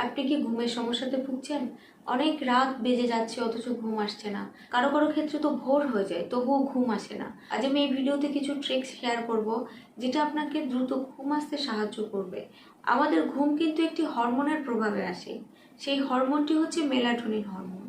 আপনি কি ঘুমের সমস্যাতে ভুগছেন? অনেক রাত বেজে যাচ্ছে, অথচ ঘুম আসছে না। কারও কারও ক্ষেত্রে তো ভোর হয়ে যায়, তবুও ঘুম আসে না। আজ আমি এই ভিডিওতে কিছু ট্রিক্স শেয়ার করব, যেটা আপনাকে দ্রুত ঘুম আসতে সাহায্য করবে। আমাদের ঘুম কিন্তু একটি হরমোনের প্রভাবে আসে। সেই হরমোনটি হচ্ছে মেলাটোনিন হরমোন।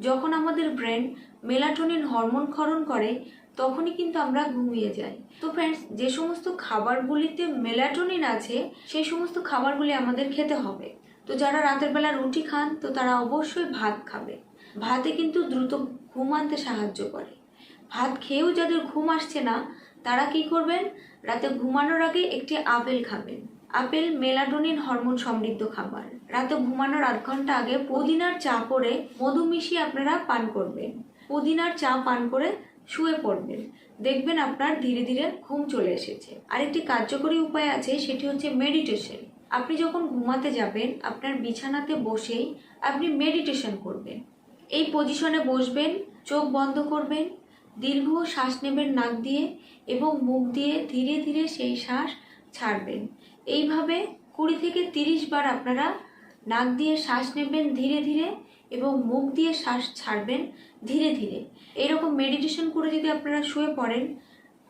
যখন আমাদের ব্রেন মেলাটোনিন হরমোন ক্ষরণ করে, তখনই কিন্তু আমরা ঘুমিয়ে যাই। তো ফ্রেন্ডস যে সমস্ত খাবারগুলিতে মেলাটোনিন আছে, সেই সমস্ত খাবারগুলি আমাদের খেতে হবে। তো যারা রাতের বেলা রুটি খান, তো তারা অবশ্যই ভাত খাবে। ভাতে কিন্তু দ্রুত ঘুম আনতে সাহায্য করে। ভাত খেয়েও যাদের ঘুম আসছে না, তারা কি করবেন? রাতে ঘুমানোর আগে একটি আপেল খাবেন। আপেল মেলাটোনিন হরমোন সমৃদ্ধ খাবার। রাতে ঘুমানোর আধ ঘণ্টা আগে পুদিনার চা করে মধু মিশিয়ে আপনারা পান করবেন। পুদিনার চা পান করে শুয়ে পড়বেন। দেখবেন আপনার ধীরে ধীরে ঘুম চলে এসেছে। আরেকটি কার্যকরী উপায় আছে, সেটি হচ্ছে মেডিটেশন আপনি যখন ঘুমাতে যাবেন, আপনার বিছানাতে বসেই আপনি মেডিটেশন করবেন। এই পজিশনে বসবেন, চোখ বন্ধ করবেন, দীর্ঘ শ্বাস নেবেন নাক দিয়ে এবং মুখ দিয়ে ধীরে ধীরে সেই শ্বাস ছাড়বেন। এইভাবে কুড়ি থেকে তিরিশ বার আপনারা নাক দিয়ে শ্বাস নেবেন ধীরে ধীরে এবং মুখ দিয়ে শ্বাস ছাড়বেন ধীরে ধীরে। এরকম মেডিটেশন করে যদি আপনারা শুয়ে পড়েন,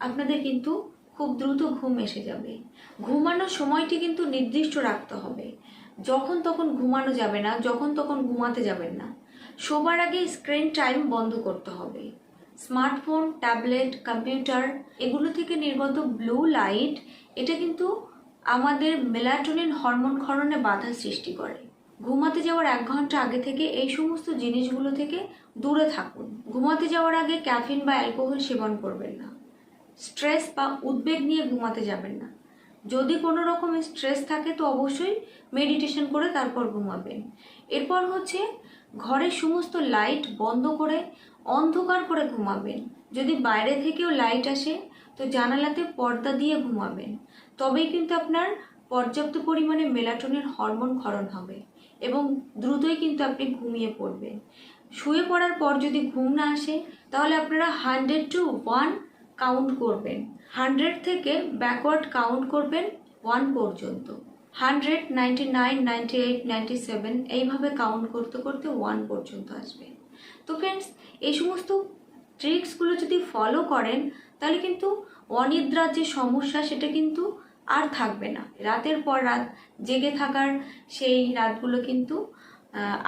আপনাদের কিন্তু খুব দ্রুত ঘুম এসে যাবে। ঘুমানোর সময়টি কিন্তু নির্দিষ্ট রাখতে হবে। যখন তখন ঘুমানো যাবে না, যখন তখন ঘুমাতে যাবেন না। শোবার আগে স্ক্রিন টাইম বন্ধ করতে হবে। স্মার্টফোন ট্যাবলেট কম্পিউটার এগুলো থেকে নির্গত ব্লু লাইট এটা কিন্তু আমাদের মেলাটোনিন হরমোন ক্ষরণে বাধা সৃষ্টি করে। ঘুমাতে যাওয়ার এক ঘণ্টা আগে থেকে এই সমস্ত জিনিসগুলো থেকে দূরে থাকুন। ঘুমাতে যাওয়ার আগে ক্যাফিন বা অ্যালকোহল সেবন করবেন না। স্ট্রেস বা উদ্বেগ নিয়ে ঘুমাতে যাবেন না। যদি কোনো রকমের স্ট্রেস থাকে, তো অবশ্যই মেডিটেশন করে তারপর ঘুমাবেন। এরপর হচ্ছে ঘরের সমস্ত লাইট বন্ধ করে অন্ধকার করে ঘুমাবেন। যদি বাইরে থেকেও লাইট আসে, তো জানালাতে পর্দা দিয়ে ঘুমাবেন। তবেই কিন্তু আপনার পর্যাপ্ত পরিমাণে মেলাটোনিন হরমোন ক্ষরণ হবে এবং দ্রুতই কিন্তু আপনি ঘুমিয়ে পড়বেন। শুয়ে পড়ার পর যদি ঘুম না আসে, তাহলে আপনারা হান্ড্রেড টু ওয়ান কাউন্ট করবেন। হান্ড্রেড থেকে ব্যাকওয়ার্ড কাউন্ট করবেন ওয়ান পর্যন্ত। Hundred ninety nine ninety eight ninety seven এইভাবে কাউন্ট করতে করতে ওয়ান পর্যন্ত আসবে। তো ফ্রেন্ডস এই সমস্ত ট্রিক্সগুলো যদি ফলো করেন, তাহলে কিন্তু অনিদ্রার যে সমস্যা, সেটা কিন্তু আর থাকবে না। রাতের পর রাত জেগে থাকার সেই রাতগুলো কিন্তু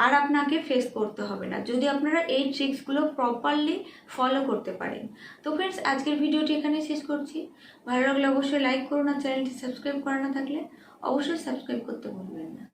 আর আপনাকে ফেস করতে হবে না। যদি আপনারা এই ট্রিক্সগুলো প্রপারলি ফলো করতে পারেন। তো ফ্রেন্ডস আজকের ভিডিওটি এখানে শেষ করছি। ভালো লাগলে অবশ্যই লাইক করুন আর চ্যানেলটি সাবস্ক্রাইব করা না থাকলে অবশ্যই সাবস্ক্রাইব করতে ভুলবেন না।